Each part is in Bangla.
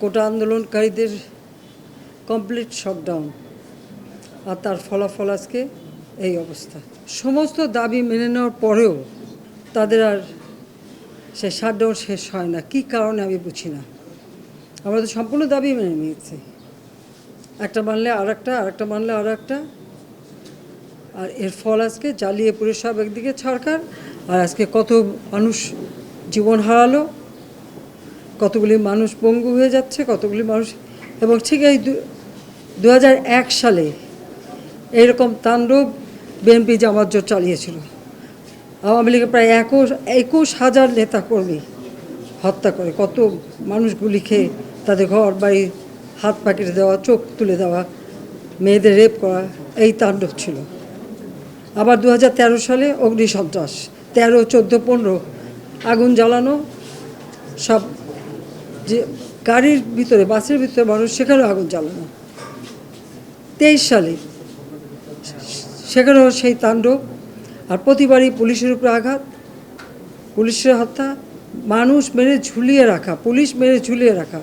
কোটা আন্দোলনকারীদের কমপ্লিট শটডাউন আর তার ফলাফল আজকে এই অবস্থা। সমস্ত দাবি মেনে নেওয়ার পরেও তাদের আর সে শাটডাউন শেষ হয় না। কী কারণে আমি বুঝি না। আমরা তো সম্পূর্ণ দাবি মেনে নিয়েছি। একটা মানলে আর একটা আর একটা মানলে আর একটা আর এর ফল আজকে জ্বালিয়ে পুরে সব একদিকে সরকার আর আজকে কত মানুষ জীবন হারালো। কতগুলি মানুষ পঙ্গু হয়ে যাচ্ছে, কতগুলি মানুষ, এবং ঠিক এই দু সালে এরকম তাণ্ডব বিএনপি জামাত জোট চালিয়েছিল। আওয়ামী লীগের প্রায় একুশ একুশ হাজার নেতা কর্মী হত্যা করে, কত মানুষ গুলি খেয়ে তাদের ঘর, বাড়ি, হাত পাকিয়ে দেওয়া, চোখ তুলে দেওয়া, মেয়েদের রেপ করা, এই তাণ্ডব ছিল। আবার দু হাজার তেরো সালে অগ্নিসন্ত্রাস, তেরো, চোদ্দ, পনেরো, আগুন জ্বালানো, সব যে গাড়ির ভিতরে, বাসের ভিতরে মানুষ সেখানেও আগুন জ্বালানো। তেইশ সালে সেখানেও সেই তাণ্ডব, আর প্রতিবারই পুলিশের উপরে আঘাত, পুলিশের হত্যা, মানুষ মেরে ঝুলিয়ে রাখা, পুলিশ মেরে ঝুলিয়ে রাখা,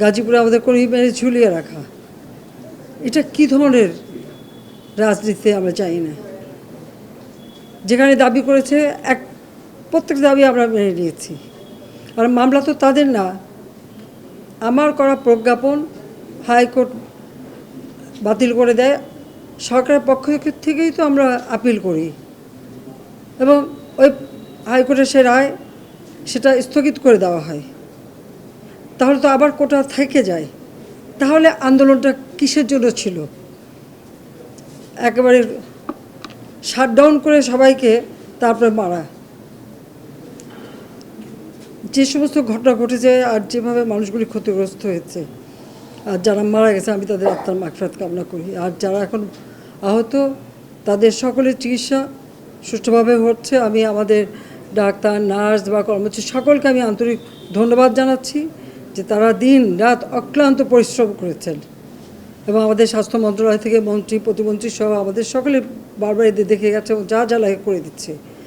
গাজীপুরে আমাদের কর্মী মেরে ঝুলিয়ে রাখা। এটা কি ধরনের রাজনীতিতে আমরা চাই না। যেখানে দাবি করেছে, এক প্রত্যেক দাবি আমরা মেনে নিয়েছি। আর মামলা তো তাদের না। আমার করা প্রজ্ঞাপন হাইকোর্ট বাতিল করে দেয়। সরকারের পক্ষ থেকেই তো আমরা আপিল করি। এবং ওই হাইকোর্টের সে রায় সেটা স্থগিত করে দেওয়া হয়। তাহলে তো আবার কোটা থেকে যায়। তাহলে আন্দোলনটা কিসের জন্য ছিল? একেবারে শাটডাউন করে সবাইকে তারপরে মারা। যে সমস্ত ঘটনা ঘটেছে আর যেভাবে মানুষগুলি ক্ষতিগ্রস্ত হয়েছে, আর যারা মারা গেছে, আমি তাদের আত্মার মাগফিরাত কামনা করি। আর যারা এখন আহত, তাদের সকলের চিকিৎসা সুষ্ঠুভাবে হচ্ছে। আমি আমাদের ডাক্তার, নার্স বা কর্মচারী সকলকে আমি আন্তরিক ধন্যবাদ জানাচ্ছি যে তারা দিন রাত অক্লান্ত পরিশ্রম করেছেন। এবং আমাদের স্বাস্থ্য মন্ত্রণালয় থেকে মন্ত্রী, প্রতিমন্ত্রী সহ আমাদের সকলে বারবার এদের দেখে গেছে এবং যা যা লাগে করে দিচ্ছে।